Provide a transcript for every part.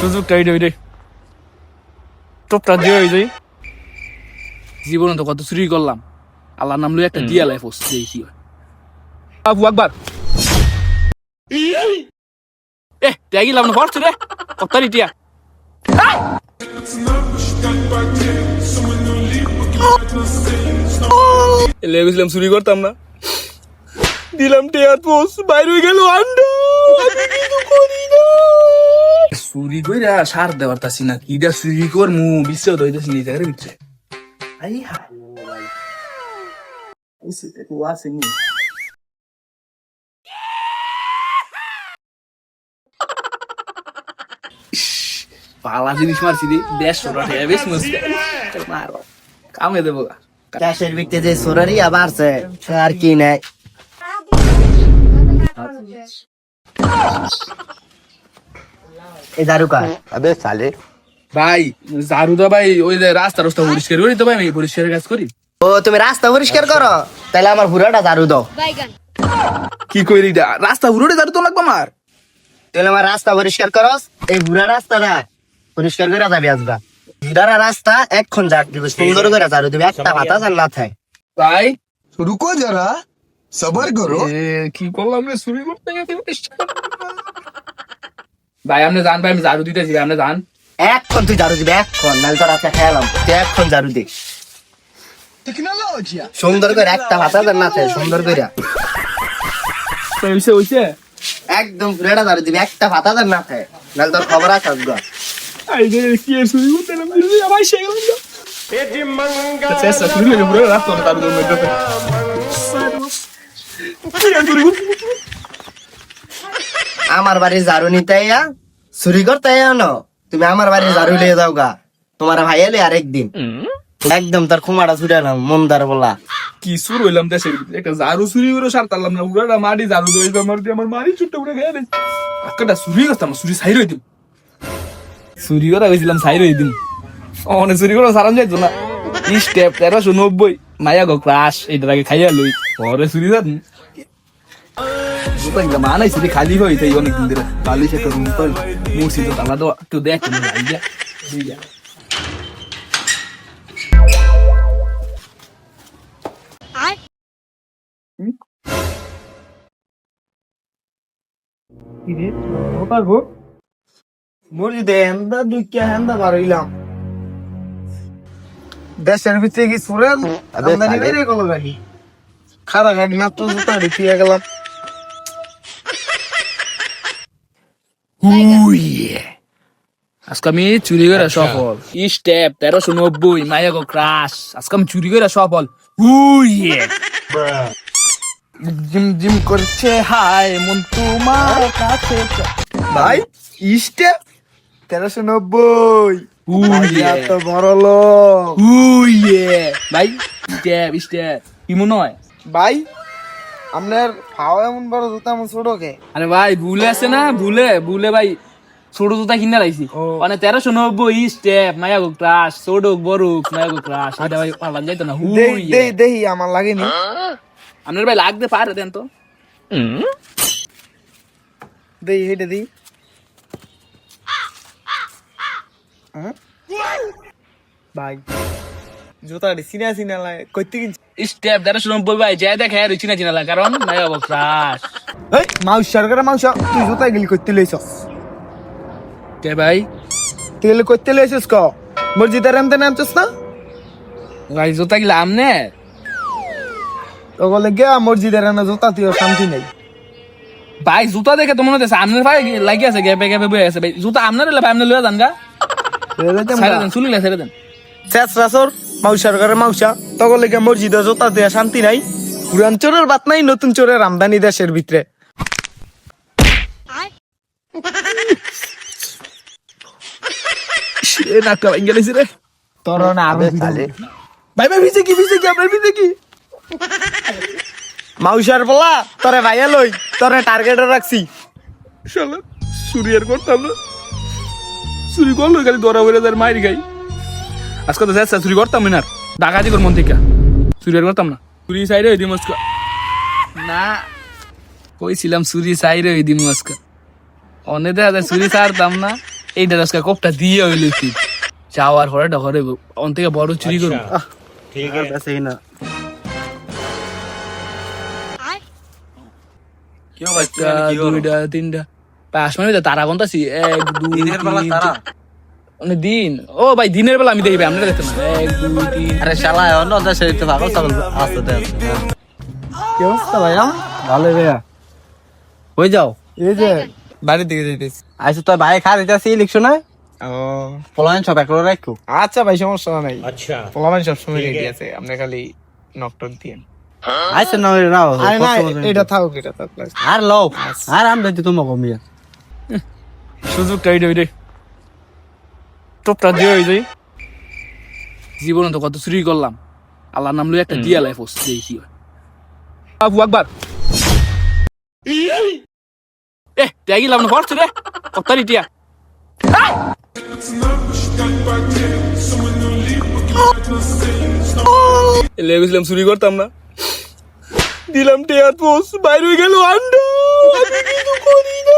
সুযোগটা ওইটা ওইটাই টপটা দিয়ে ওই যাই জীবনে তো কত চুরি করলাম। আল্লাহ নাম লই একটা দিয়া লাইফ দেখি কি হয় আবু আকবার। এ ত্যাগি লাভ না পড়ছো রে? কত্তারি টিয়া। লেগেছিলাম চুরি করতাম না। দিলাম টেয়ার পোস বাইরে গেল আন্ডা। চুরি কইরা সার দেওয়ার তাছি না কিটা চুরি কর মু বিশ্ব দইতেছি নি জায়গায় বিচ্ছে আই হাই Esse o assim. পালা জিনিস মারছি রে বেশ ওটা বেশ মুস্কে মারো কামে দেবো ক্যাশের ভিত্তিতে যে সোরারিয়া বাড়ছে সে আর কি নেই। এই দারু আবে সালে। ভাই ঝাড়ু তো ভাই ওই যে রাস্তা রাস্তা পরিষ্কার করি তো ভাই আমি পরিষ্কারের কাজ করি। ও তুমি রাস্তা পরিষ্কার করো? তাহলে আমার হুরাটা ঝাড়ু দাও। কি কইরি রাস্তা হুরাটা ঝাড়ু তো লাগবে আমার। তাহলে আমার রাস্তা পরিষ্কার করস এই হুরা রাস্তাটা পরিষ্কার করে যাবি আসবা হুরারা রাস্তা এখন ঝাড় দিবে সুন্দর করে ঝাড়ু দিবে একটা পাতা আর থাই ভাই শুরু রুকো যারা সবার করো। কি করলাম রে? চুরি করতে গেছি ভাই আপনি যান ভাই আমি ঝাড়ু দিতে ভাই আপনি যান। এখন তুই ঝাড়ু দিবি এখন নাহলে তোর রাতে খেলাম। তুই এখন ঝাড়ু দে। সুন্দর করে একটা ভাতা দেন না সুন্দর করে। হইছে হইছে? একদম রেডা ঝাড়ু দিবি একটা ভাতা দেন না নাহলে তোর খবর আছে গো আই রে কি সুই উঠতে না ভাই সেই গেল এ যে মঙ্গা আচ্ছা শুরু করে রাখতো তার জন্য আমার বাড়ি ঝাড়ু নিতে আইয়া চুরি করতে আইয়া ন তুমি আমার বাড়ি ঝাড়ু লিয়ে যাও গা। তোমার ভাই এলে আরেকদিন। একদম তার খুমাটা ছুটালাম মন্দার বলা। কি সুর হইলাম দেশের একটা ঝাড়ু চুরি করে সারতাম না পুরোটা মাটি ঝাড়ু দিয়ে আমার দিয়ে আমার মারি ছোট্ট খেয়ে দিয়েছে একটা চুরি করতাম চুরি সাইর দিম। চুরি করা গেছিলাম সাইর দিম। অনেক চুরি করে সারান যাইতো না। স্টেপ তেরোশো নব্বই। মায়া গো ক্রাশ এইটার আগে খাইয়া লই। পরে চুরি যান। মানাইছি রে খালি হয়ে তাই অনেকদিন ধরে বালিশ একটা রুম তো মুর্শি তো তালা দেওয়া একটু দেখ আইডিয়া Ay. মুরগিতে হেন্দা দুইটা হেন্দা বার হইলাম দেশের ভিতরে কি সুরেন আমদানি। বেড়ে গেল গাড়ি খারা গাড়ি না তো জুতা রেখে গেলাম আজকে আমি চুরি করে সফল স্টেপ তেরোশো নব্বই মায়া গো ক্রাশ আজকে আমি চুরি করে সফল উইয়ে জিম জিম করছে হায় মন তোমার কাছে ভাই স্টেপ তেরোশো নব্বই উইয়ে এত বড় লোক উইয়ে ভাই স্টেপ স্টেপ কি মনে হয় ভাই আপনার ফাও এমন বড় জুতা এমন ছোট কে? আরে ভাই ভুলে আছে না? ভুলে ভুলে ভাই ছোট জুতা কিনে লাইছি। মানে তেরোশো নব্বই স্টেপ মায়া গো ক্রাশ ছোট বড় মায়া গো ক্রাশ এটা ভাই পারলাম যাইতো না হুইয়ে দেহি আমার লাগেনি। আপনার ভাই লাগতে পারে দেন তো। দেই হেটে দিই। ভাই। জুতাটি সিনা সিনা লাগে। কইতে কিনছি স্টেপ তেরোশো নব্বই ভাই যাই দেখে আর চিনা চিনা লাগে কারণ গো ক্রাশ এই মাউস সরকার মাউস তুই জুতা গেলি কইতে লইছস। কে ভাই? তুই গেলি কইতে লইছস ক? এমতে নামছস না? ভাই জুতা গিলা আমনে? তো বলে গিয়া মসজিদের এনে জুতা তুই শান্তি নেই। ভাই জুতা দেখে তো মনে হচ্ছে আমনের ভাই লাগি আছে গ্যাপে গ্যাপে বয়ে আছে। ভাই জুতা আমনের ভাই আমনে লয়ে যান গা। ছেড়ে দেন চুলিলে ছেড়ে দেন। শেষ রাসর মাউসার ঘরে মাউসা। তখন লেগে মসজিদে জোতা দেয়া শান্তি নাই। পুরান চোরের বাত নাই নতুন চোরের আমদানি দেশের ভিতরে। ভাই ভিজে কি ভিজে কি মাউসার বলা তোরে ভাইয়া লই তোরে টার্গেটে রাখছি। চুরি আর করতাম না। চুরি করল খালি দরা তার মায়ের খাই। আজকে তো যাচ্ছে চুরি করতাম না ডাকাতি কর মন থেকে চুরি আর করতাম না। চুরি সাইডে হয়ে দিম আজকে। না কইছিলাম চুরি সাইডে হয়ে দিম আজকে। অনে দেখা যায় চুরি ছাড়তাম না এইটা আজকে কোপটা দিয়ে হইল কি যাওয়ার পরে ঘরে অন থেকে বড় চুরি করব। আর বেঁচেই না। একটা দুইটা তিনটা। পাঁচ মিনিট তারা গুনতাছি এক দুই দিন। ও ভাই দিনের বেলা আমি দেখবে আপনারা দেখতে না এক দুই তিন আরে শালা অন্য দেশে তো পাগল ছাগল আছে তো। কি অবস্থা ভাইয়া? ভালো ভাইয়া। কই যাও? এই যে বাড়ির দিকে যাইতেছি। আইসো তো ভাই খা দিতেছি ইলেকশনে? পলায়ন সব একলো রাখো। আচ্ছা ভাই সমস্যা নাই। আচ্ছা। পোলামান সবসময় রেডি আছে। আপনি খালি নক টক দিয়েন। আইসো না নাও আরে না এটা থাকুক এটা থাকুক আর লও। আর আম দিতে তোমাকে কমিয়া সুযোগটা এইটা ওইটাই টপটা দিয়ে হয়ে যাই জীবনে তো কত চুরি করলাম। আল্লাহর নাম লই একটা দিয়া লাইফ দেখি। কি হয় আবু আকবার। এ ত্যাগি লাভ না হরছ রে। কত্তারি টিয়া। লেগে গেছিলাম চুরি করতাম না। দিলাম টেয়ার পোস্ট বাইরে হয়ে গেল আন্ডা। আমি কিছু করি না।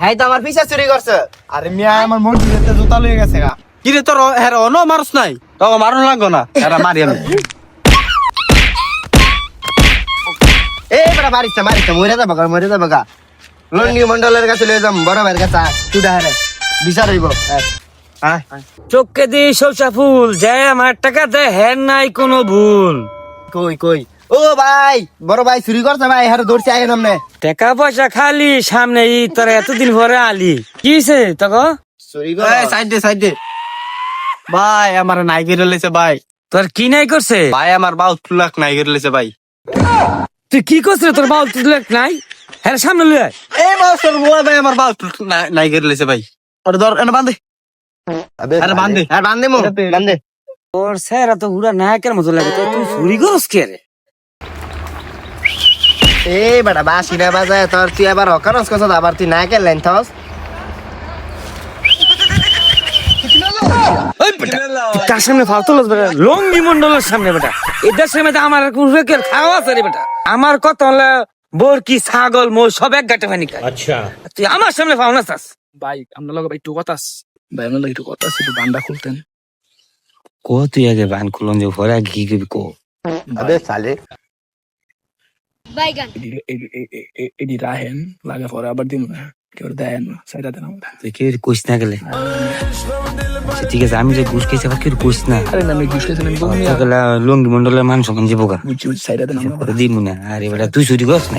হ্যাঁ তো আমার পিছা চুরি করছে। আরে মিয়া আমার মসজিদে জুতা লয়ে গেছে গা। কি রে তোর হের অন মারস নাই? তো মারুন লাগো না। এরা মারি আমি। এ বেটা মারিছে মারিছে মরে যাবে গা মরে যাবে গা। লন্ডি মন্ডলের কাছে লয়ে যাম বড় ভাইয়ের কাছে। তুই ডাহারে বিচার হইব। হ্যাঁ। চোখকে দিয়ে সবসা ফুল যায় আমার টাকা দেয় হ্যাঁ নাই কোনো ভুল। কই কই? ও ভাই বড় ভাই চুরি করছে ভাই হারে দৌড়ছে আয় নামনে টাকা পয়সা খালি সামনে ই তোর এতদিন পরে আলি। কি হয়েছে তখন চুরি করে। সাইড দে সাইড দে। ভাই আমার নাই গিরে লেছে ভাই। তোর কি নাই করছে? ভাই আমার বাউ তুলাক নাই গিরে লেছে ভাই। তুই কি করছিস? তোর বাল তুলে নাই? হ্যাঁ সামনে লুয়ে আয়। এই বছর বুয়া ভাই আমার বাউ নাই গিরে লেছে ভাই। আরে ধর এনে বান্ধে আরে বান্ধে আরে বান্ধে মো। বান্ধে তোর স্যার তো হুরা নায়কের মতো লাগে তুই চুরি করস কে রে? এ বেটা বাসি না বাজায় তোর তুই আবার হকারস কস আবার তুই না কেলেন থস তার সামনে ফালতু লোক বেটা লঙ্গি মন্ডলের সামনে বেটা। এদের সামনে আমার কুরুকের খাওয়া আছে রে বেটা। আমার কত হলো বোরকি ছাগল মো সব এক গাটে ভানি আচ্ছা। তুই আমার সামনে ফাউনা চাস ভাই আমরা লগে ভাই একটু কথা ভাই আমরা লগে কথা একটু বান্ডা খুলতেন। কো তুই আগে বান খুলন যে ভরা ঘি কো? আবে সালে Baigan. এডি- এডি- এ- এ- এ- এডি রাহেন লাগে পরে আবার দিন না কেউ দেন না সাইডা দেন আমরা কেউ কইস না গেলে ঠিক আছে আমি যে ঘুষ খেয়েছি আবার কেউ কইস না আরে না আমি ঘুষ খেয়েছেন আমি বলব না। লঙ্গি মন্ডলের মানুষ ওখানে যাব গা সাইডা দেন আমরা দিই মনে আরে বেটা তুই চুরি করস না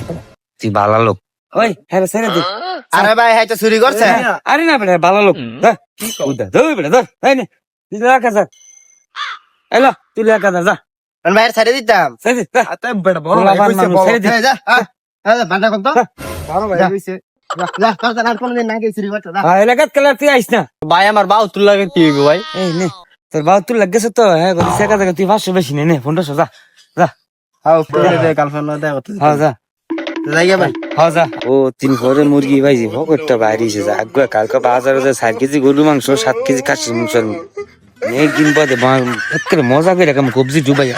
তুই ভালো লোক ওই হ্যাঁ ছেড়ে দে আরে ভাই হয়তো চুরি করছে আরে না বেটা ভালো লোক ধর উদা ধর বেটা ধর এই নে তুই রাখা যা এলো তুই যা যা আমি ভাইয়ের ছেড়ে দিতাম ভাই চুরি আমার বাউ তুল লাগে কি ভাই এই নে তোর বাবা তুই লাগেছে তো হ্যাঁ শেখা দেখা তুই পাঁচশো বেশি নে নে পনেরোশো যা যা হাও করে দে গার্লফ্রেন্ড না দেখ যা যাইগে ভাই যা ও তিন ঘরে মুরগি পাইছি ভকটটা বাইরে এসে যা আগুয়া কালকে বাজারে ষাট কেজি গরু মাংস সাত কেজি খাসির মাংস একদিন বাদে মজা করে কেমন কবজি ডুবাইয়া